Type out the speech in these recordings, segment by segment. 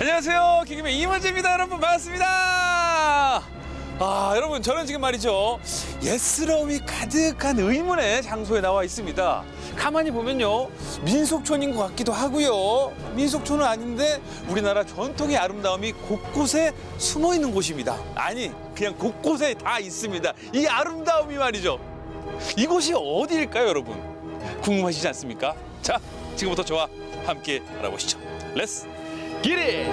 안녕하세요. 기금의 이문재입니다. 여러분 반갑습니다. 아, 여러분 저는 지금 말이죠. 예스러움이 가득한 의문의 장소에 나와 있습니다. 가만히 보면요. 민속촌인 것 같기도 하고요. 민속촌은 아닌데 우리나라 전통의 아름다움이 곳곳에 숨어 있는 곳입니다. 아니, 그냥 곳곳에 다 있습니다. 이 아름다움이 말이죠. 이곳이 어디일까요, 여러분? 궁금하시지 않습니까? 자, 지금부터 저와 함께 알아보시죠. 렛츠 기릿!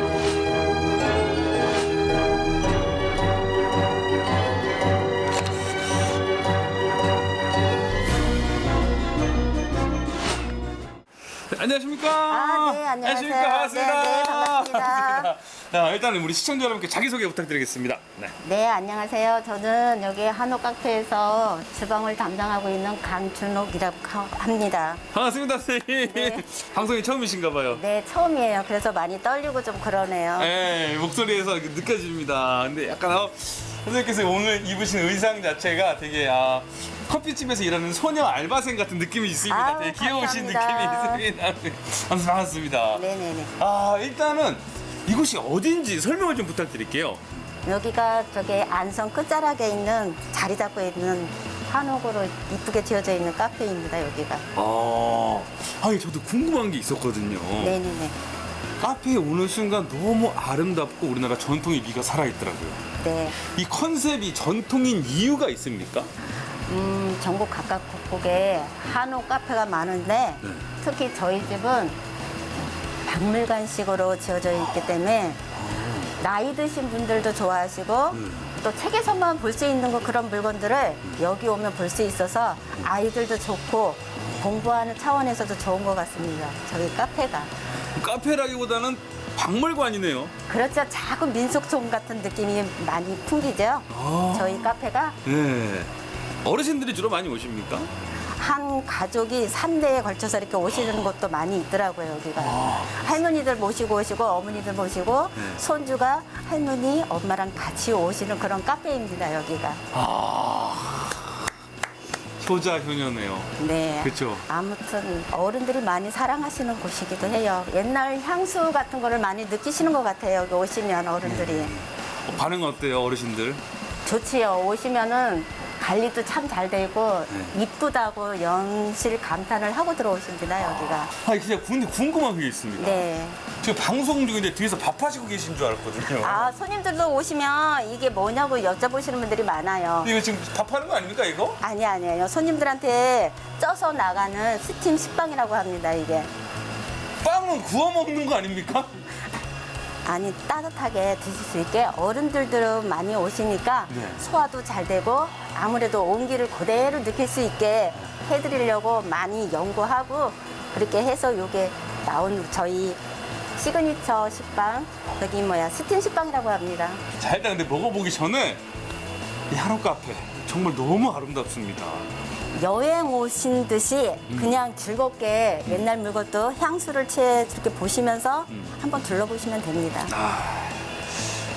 안녕하십니까? 아, 네, 안녕하세요. 안녕하십니까? 반갑습니다. 네, 네, 반갑습니다. 자, 일단 우리 시청자 여러분께 자기소개 부탁드리겠습니다. 네. 네, 안녕하세요. 저는 여기 한옥 카페에서 주방을 담당하고 있는 강준옥이라고 하- 합니다. 반갑습니다, 선생님. 네. 방송이 처음이신가 봐요. 네, 처음이에요. 그래서 많이 떨리고 좀 그러네요. 네, 목소리에서 느껴집니다. 근데 약간 어, 선생님께서 오늘 입으신 의상 자체가 되게 아, 커피집에서 일하는 소녀 알바생 같은 느낌이 있습니다. 아우, 되게 귀여우신 감사합니다. 느낌이 있습니다. 반갑습니다. 네네네. 아, 일단은 이곳이 어딘지 설명을 좀 부탁드릴게요. 여기가 저기 안성 끝자락에 있는 자리 잡고 있는 한옥으로 이쁘게 지어져 있는 카페입니다, 여기가. 아, 아니 저도 궁금한 게 있었거든요. 네네네. 카페에 오는 순간 너무 아름답고 우리나라 전통의 미가 살아있더라고요. 네. 이 컨셉이 전통인 이유가 있습니까? 음, 전국 각각 곳곳에 한옥 카페가 많은데 네. 특히 저희 집은 박물관식으로 지어져 있기 때문에 나이 드신 분들도 좋아하시고 네. 또 책에서만 볼 수 있는 거 그런 물건들을 여기 오면 볼 수 있어서 아이들도 좋고 공부하는 차원에서도 좋은 것 같습니다. 저희 카페가. 카페라기보다는 박물관이네요. 그렇죠. 작은 민속촌 같은 느낌이 많이 풍기죠. 아. 저희 카페가 네. 어르신들이 주로 많이 오십니까? 한 가족이 삼대에 걸쳐서 이렇게 오시는 곳도 많이 있더라고요, 여기가. 아. 할머니들 모시고 오시고, 어머니들 모시고, 네. 손주가 할머니, 엄마랑 같이 오시는 그런 카페입니다, 여기가. 아. 효자 효녀네요. 네. 그쵸. 아무튼 어른들이 많이 사랑하시는 곳이기도 해요. 옛날 향수 같은 거를 많이 느끼시는 것 같아요, 여기 오시면 어른들이. 어, 반응 어때요, 어르신들? 좋지요. 오시면은 관리도 참 잘 되고, 네. 이쁘다고 연실 감탄을 하고 들어오십니다, 여기가. 아니, 그냥 근데 궁금한 게 있습니다. 네. 지금 방송 중인데 뒤에서 밥 하시고 계신 줄 알았거든요. 아, 손님들도 오시면 이게 뭐냐고 여쭤보시는 분들이 많아요. 이거 지금 밥 하는 거 아닙니까, 이거? 아니, 아니에요. 손님들한테 쪄서 나가는 스팀 식빵이라고 합니다, 이게. 빵은 구워 먹는 거 아닙니까? 아니, 따뜻하게 드실 수 있게 어른들도 많이 오시니까 네. 소화도 잘 되고 아무래도 온기를 그대로 느낄 수 있게 해드리려고 많이 연구하고 그렇게 해서 요게 나온 저희 시그니처 식빵, 여기 뭐야, 스팀 식빵이라고 합니다. 자, 일단 근데 먹어보기 전에 이 한옥 카페 정말 너무 아름답습니다. 여행 오신 듯이 음. 그냥 즐겁게 옛날 물건도 향수를 채 이렇게 보시면서 음. 한번 둘러보시면 됩니다.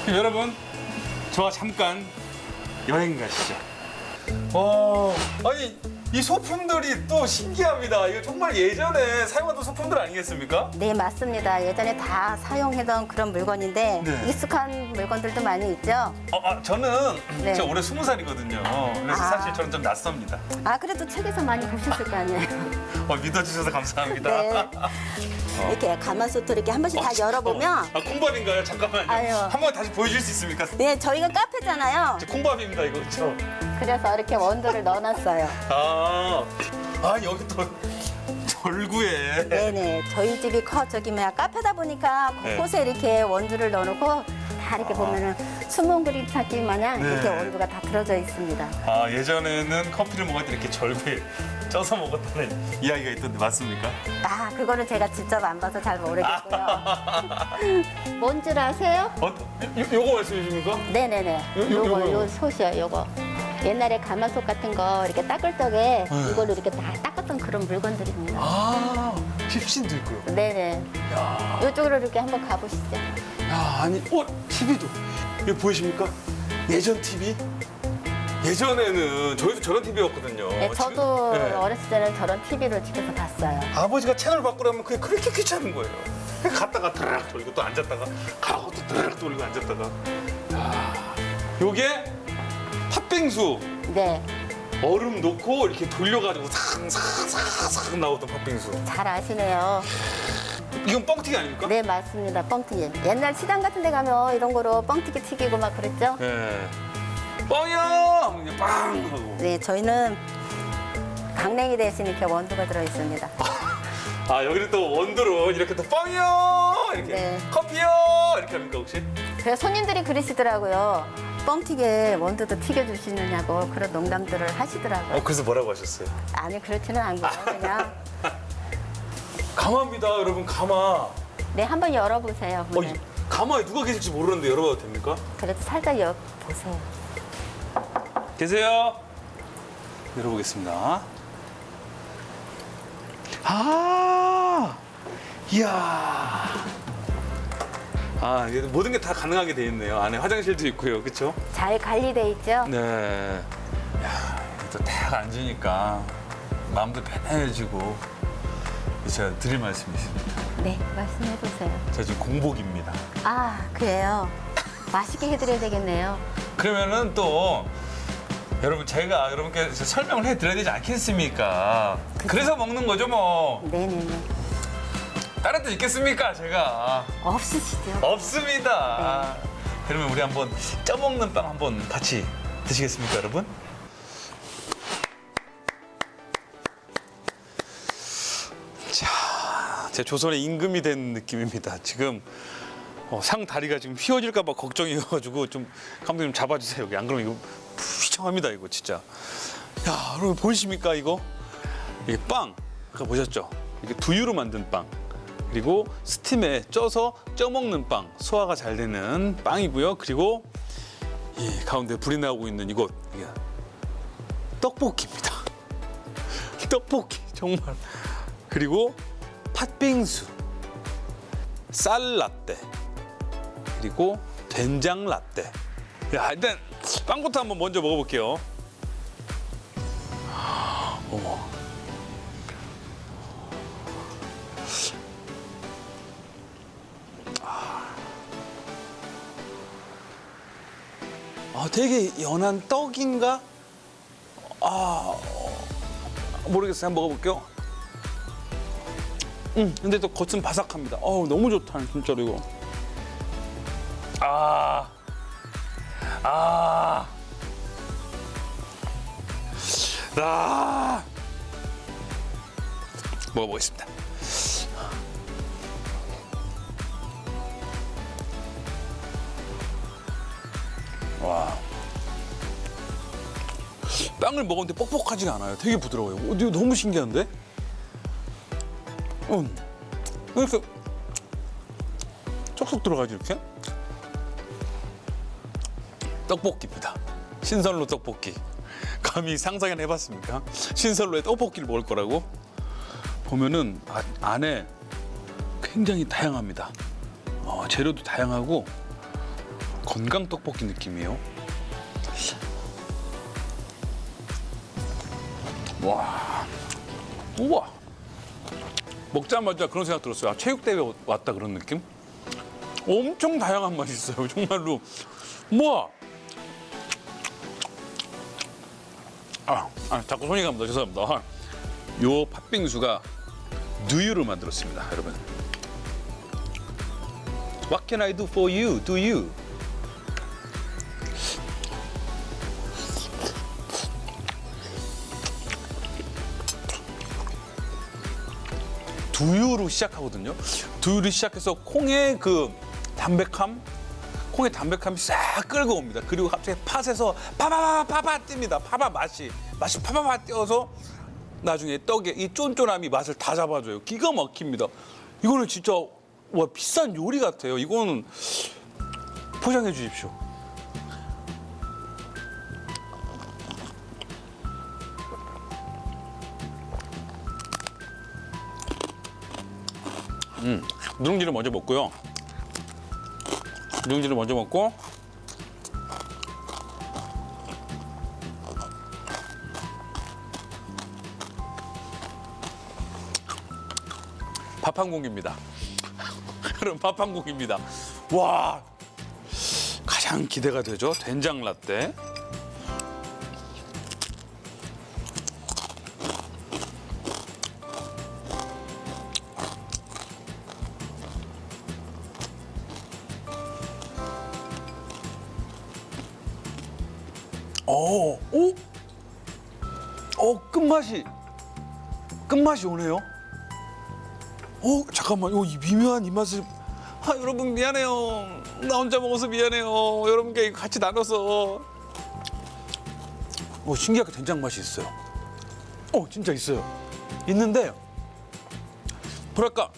그럼 여러분, 저와 잠깐 여행 가시죠. 와, 아니 이 소품들이 또 신기합니다. 이거 정말 예전에 사용하던 소품들 아니겠습니까? 네, 맞습니다. 예전에 다 사용하던 그런 물건인데 네. 익숙한 물건들도 많이 있죠. 어, 아, 저는 네. 제가 올해 스무 살이거든요. 그래서 아. 사실 저는 좀 낯섭니다. 아, 그래도 책에서 많이 보셨을 거 아니에요. 어, 믿어주셔서 감사합니다. 네. 이렇게 가마솥을 이렇게 한 번씩 다 열어보면 아, 콩밥인가요? 잠깐만요. 아유. 한번 다시 보여줄 수 있습니까? 네, 저희가 카페잖아요. 저 콩밥입니다, 이거 그렇죠? 그래서 이렇게 원두를 넣어놨어요. 아, 아 여기 또 절구에. 네네. 저희 집이 커 저기 뭐야 카페다 보니까 네. 곳곳에 이렇게 원두를 넣어놓고 다 이렇게 보면은 수문 그림 찾기 마냥 네. 이렇게 원두가 다 들어져 있습니다. 아 예전에는 커피를 먹을 때 이렇게 절구에 쪄서 먹었다는 이야기가 있던데 맞습니까? 아, 그거는 제가 직접 안 봐서 잘 모르겠고요. 뭔 줄 아세요? 어, 요, 요거 말씀이십니까? 네네네. 요- 요- 요거, 요거요? 요 솥이요, 요거. 옛날에 가마솥 같은 거 이렇게 닦을 적에 이걸로 이렇게 다 닦았던 그런 물건들입니다. 아, 힙신도 있고요. 네네. 야, 이쪽으로 이렇게 한번 가보시죠. 야 아니, 어, TV도. 이거 보이십니까? 예전 TV? 예전에는 저희도 저런 TV였거든요. 네, 저도 네. 어렸을 때는 저런 TV를 집에서 봤어요. 아버지가 채널 바꾸라면 그게 그렇게 귀찮은 거예요. 갔다가 드르륵 돌리고 또 앉았다가 가고 또 드르륵 돌리고 앉았다가. 야, 요게 팥빙수 네, 얼음 넣고 이렇게 돌려가지고 싹싹싹싹 나오던 팥빙수. 잘 아시네요. 이건 뻥튀기 아닙니까? 네, 맞습니다. 뻥튀기. 옛날 시장 같은 데 가면 이런 거로 뻥튀기 튀기고 막 그랬죠? 네. 뻥이요! 그냥 빵 하고. 네, 저희는 강냉이 대신 이렇게 원두가 들어 있습니다. 아 여기는 또 원두로 이렇게 또 뻥이요! 이렇게 네. 커피요! 이렇게 합니까 혹시? 그래서 손님들이 그러시더라고요. 뻥튀기에 원두도 튀겨주시느냐고 그런 농담들을 하시더라고요. 어 그래서 뭐라고 하셨어요? 아니, 그렇지는 않고요. 그냥, 가마입니다 여러분 가마. 네, 한번 열어보세요. 어. 이 가마에 누가 계실지 모르는데 열어봐도 됩니까? 그래도 살짝 열어보세요. 계세요? 열어보겠습니다. 아, 이야. 아, 이게 모든 게 다 가능하게 돼 있네요. 안에 화장실도 있고요. 그렇죠? 잘 관리돼 있죠? 네. 야, 또딱 앉으니까 마음도 편해지고 제가 드릴 말씀이 있습니다. 네, 말씀해 보세요. 제가 지금 공복입니다. 아, 그래요. 맛있게 해드려야 되겠네요. 그러면은 또 여러분 제가 여러분께 설명을 해드려야 되지 않겠습니까? 그래서 먹는 거죠 뭐. 네네네. 다른 뜻 있겠습니까 제가? 없으시죠? 없습니다. 그러면 우리 한번 쪄먹는 빵 한번 같이 드시겠습니까 여러분? 자, 제 조선의 임금이 된 느낌입니다. 지금 어, 상 다리가 지금 휘어질까봐 걱정이어가지고 좀 감독님 잡아주세요. 여기 안 그러면 이거 휘청합니다 이거 진짜. 야, 여러분 보이십니까 이거? 이게 빵 아까 보셨죠? 이게 두유로 만든 빵 그리고 스팀에 쪄서 쪄 먹는 빵 소화가 잘 되는 빵이고요. 그리고 이 가운데 불이 나오고 있는 이곳 떡볶이입니다. 떡볶이 정말 그리고 팥빙수 쌀 라떼 그리고 된장 라떼 야 일단 빵부터 한번 먼저 먹어볼게요 아 되게 연한 떡인가 아 모르겠어요 한번 먹어볼게요 음, 근데 또 겉은 바삭합니다. 어우, 너무 좋다, 진짜로 이거. 아, 아, 아. 먹어보겠습니다. 와. 빵을 먹었는데 뻑뻑하지가 않아요. 되게 부드러워요. 어, 이거 너무 신기한데? 음. 이렇게 쏙쏙 들어가지 이렇게 떡볶이입니다 신선로 떡볶이 감히 상상이나 해봤습니까 신선로에 떡볶이를 먹을 거라고 보면은 아- 안에 굉장히 다양합니다 어, 재료도 다양하고 건강 떡볶이 느낌이에요 와 우와 먹자마자 그런 생각 들었어요. 아, 체육대회 왔다 그런 느낌? 엄청 다양한 맛이 있어요. 정말로. 뭐야? 아, 아, 자꾸 손이 갑니다. 죄송합니다. 요 팥빙수가 두유로 만들었습니다, 여러분. What can I do for you? Do you? 두유로 시작하거든요. 두유로 시작해서 콩의 그 담백함, 콩의 담백함이 싹 끌고 옵니다. 그리고 갑자기 팥에서 파바바바바 뜁니다. 파바 맛이 맛이 파바바 뛰어서 나중에 떡에 이 쫀쫀함이 맛을 다 잡아줘요. 기가 막힙니다. 이거는 진짜 와 비싼 요리 같아요. 이거는 포장해 주십시오. 누룽지를 먼저 먹고요. 누룽지를 먼저 먹고 밥 한 공기입니다. 그럼 밥 한 공기입니다. 와 가장 기대가 되죠 된장 라떼. 끝맛이 끝맛이 오네요. 어 잠깐만 요이 미묘한 이 맛을. 아 여러분 미안해요. 나 혼자 먹어서 미안해요. 여러분께 같이 나눠서. 어 신기하게 된장 맛이 있어요. 어 진짜 있어요. 있는데 뭐랄까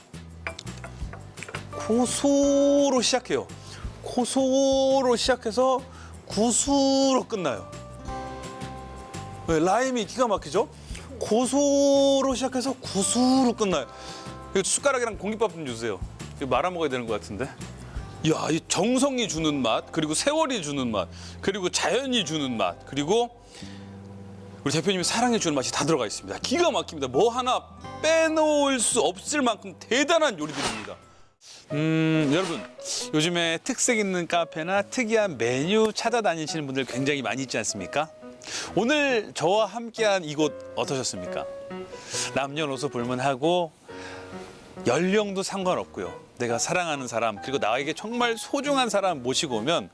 고소로 시작해요. 고소로 시작해서 구수로 끝나요. 네, 라임이 기가 막히죠 고소로 시작해서 구수로 끝나요 이거 숟가락이랑 공깃밥 좀 주세요. 이거 말아 먹어야 되는 것 같은데. 이야, 이 정성이 주는 맛, 그리고 세월이 주는 맛, 그리고 자연이 주는 맛, 그리고 우리 대표님이 사랑해 주는 맛이 다 들어가 있습니다. 기가 막힙니다. 뭐 하나 빼놓을 수 없을 만큼 대단한 요리들입니다. 음, 여러분, 요즘에 특색 있는 카페나 특이한 메뉴 찾아다니시는 분들 굉장히 많이 있지 않습니까? 오늘 저와 함께한 이곳 어떠셨습니까? 남녀노소 불문하고 연령도 상관없고요. 내가 사랑하는 사람 그리고 나에게 정말 소중한 사람 모시고 오면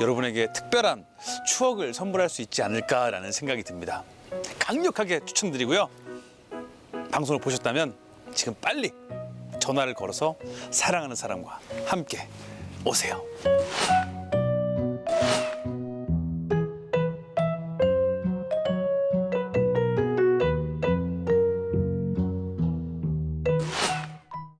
여러분에게 특별한 추억을 선물할 수 있지 않을까라는 생각이 듭니다. 강력하게 추천드리고요. 방송을 보셨다면 지금 빨리 전화를 걸어서 사랑하는 사람과 함께 오세요.